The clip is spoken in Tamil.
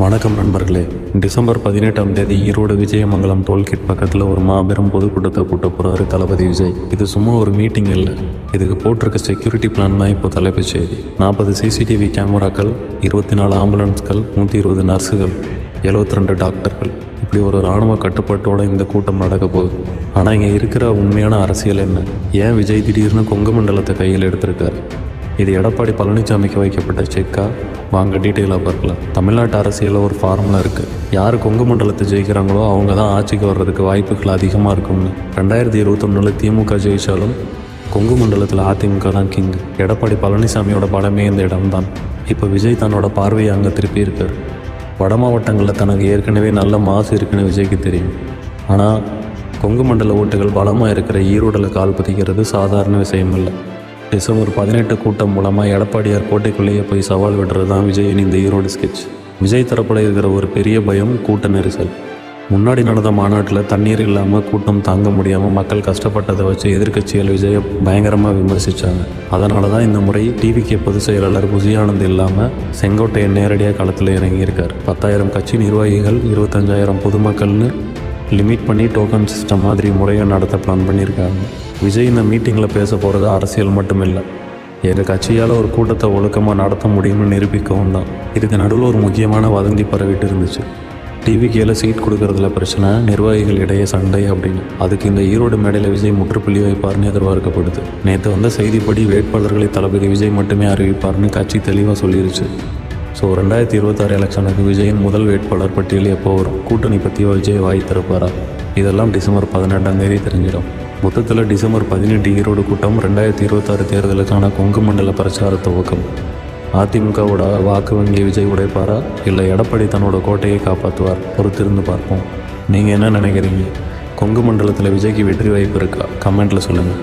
வணக்கம் நண்பர்களே. டிசம்பர் பதினெட்டாம் தேதி ஈரோடு விஜயமங்கலம் டோல்கேட் பக்கத்தில் ஒரு மாபெரும் பொதுக்கூட்டத்தை கூட்ட போகிறாரு தளபதி விஜய். இது சும்மா ஒரு மீட்டிங் இல்லை. இதுக்கு போட்டிருக்க செக்யூரிட்டி பிளான் தான் இப்போ தலைப்பு செய்தி. நாற்பது சிசிடிவி கேமராக்கள் இருபத்தி நாலு ஆம்புலன்ஸ்கள் நூற்றி இருபது நர்ஸுகள் எழுபத்தி ரெண்டு டாக்டர்கள். இப்படி ஒரு இராணுவ கட்டுப்பாட்டோட இந்த கூட்டம் நடக்க போகுது. ஆனால் இங்கே இருக்கிற உண்மையான அரசியல் என்ன? ஏன் விஜய் திடீர்னு கொங்கு மண்டலத்தை கையில் எடுத்திருக்காரு? இது எடப்பாடி பழனிசாமிக்கு வைக்கப்பட்ட செக்கா? வாங்க டீட்டெயிலாக பார்க்கலாம். தமிழ்நாட்டு அரசியலில் ஒரு ஃபார்முலா இருக்குது யார் கொங்கு மண்டலத்தை ஜெயிக்கிறாங்களோ அவங்க தான் ஆட்சிக்கு வர்றதுக்கு வாய்ப்புகள் அதிகமாக இருக்கும்னு. ரெண்டாயிரத்தி இருபத்தொன்னில் திமுக ஜெயித்தாலும் கொங்கு மண்டலத்தில் அதிமுக தான் கிங் எடப்பாடி பழனிசாமியோட படமே இந்த இடம்தான். இப்போ விஜய் தன்னோட பார்வையை அங்கே திருப்பி இருக்கார். வட மாவட்டங்களில் தனக்கு ஏற்கனவே நல்ல மாசு இருக்குன்னு விஜய்க்கு தெரியும். ஆனால் கொங்கு மண்டல ஓட்டுகள் பலமாக இருக்கிற ஈரோடில் கால் பதிக்கிறது சாதாரண விஷயம் இல்லை டிசம்பர் பதினெட்டு கூட்டம் மூலமாக எடப்பாடியார் கோட்டைக்குள்ளேயே போய் சவால் விடுறது தான் விஜயின் இந்த ஈரோடு ஸ்கெட்ச் விஜய் தரப்பில் இருக்கிற ஒரு பெரிய பயம் கூட்ட நெரிசல். முன்னாடி நடந்த மாநாட்டில் தண்ணீர் இல்லாமல் கூட்டம் தாங்க முடியாமல் மக்கள் கஷ்டப்பட்டதை வச்சு எதிர்க்கட்சிகள் விஜயை பயங்கரமாக விமர்சித்தாங்க அதனால தான் இந்த முறை டிவிகே பொதுச் செயலாளர் புசியானந்த் இல்லாமல் செங்கோட்டையன் நேரடியாக களத்தில் இறங்கியிருக்கார். பத்தாயிரம் கட்சி நிர்வாகிகள் இருபத்தஞ்சாயிரம் பொதுமக்கள்னு லிமிட் பண்ணி டோக்கன் சிஸ்டம் மாதிரி முறையை நடத்த பிளான் பண்ணியிருக்காங்க. விஜய் இந்த மீட்டிங்கில் பேச போகிறது அரசியல் மட்டும் இல்லை எங்கள் கட்சியால் ஒரு கூட்டத்தை ஒழுக்கமாக நடத்த முடியும்னு நிரூபிக்கவும் தான். இதுக்கு நடுவில் ஒரு முக்கியமான வதந்தி பரவிட்டு இருந்துச்சு. டிவிக்கேல சீட் கொடுக்கறதுல பிரச்சனை நிர்வாகிகள் இடையே சண்டை அப்படின்னு. அதுக்கு இந்த ஈரோடு மேடையில் விஜய் முற்றுப்புள்ளி வைப்பார்னு எதிர்பார்க்கப்படுது. நேற்று வந்த செய்திப்படி வேட்பாளர்களை தளபதி விஜய் மட்டுமே அறிவிப்பார்னு கட்சி தெளிவாக சொல்லிருச்சு. ஸோ ரெண்டாயிரத்தி இருபத்தாறு எலெக்ஷனுக்கு விஜயின் முதல் வேட்பாளர் பட்டியல் எப்போ வரும்? கூட்டணி பற்றி விஜய் வாய் திறப்பாரா? இதெல்லாம் டிசம்பர் பதினெட்டாம் தேதி தெரிஞ்சிடும். மொத்தத்தில் டிசம்பர் பதினெட்டு ஈரோடு கூட்டம் ரெண்டாயிரத்தி இருபத்தாறு தேர்தலுக்கான கொங்கு மண்டல பிரச்சார துவக்கம். அதிமுகவோட வாக்கு வங்கி விஜய் உடைப்பாரா? இல்லை எடப்பாடி தன்னோட கோட்டையை காப்பாற்றுவார் பொறுத்திருந்து பார்ப்போம். நீங்கள் என்ன நினைக்கிறீங்க? கொங்கு மண்டலத்தில் விஜய்க்கு வெற்றி வாய்ப்பு இருக்கா? கமெண்ட்டில் சொல்லுங்கள்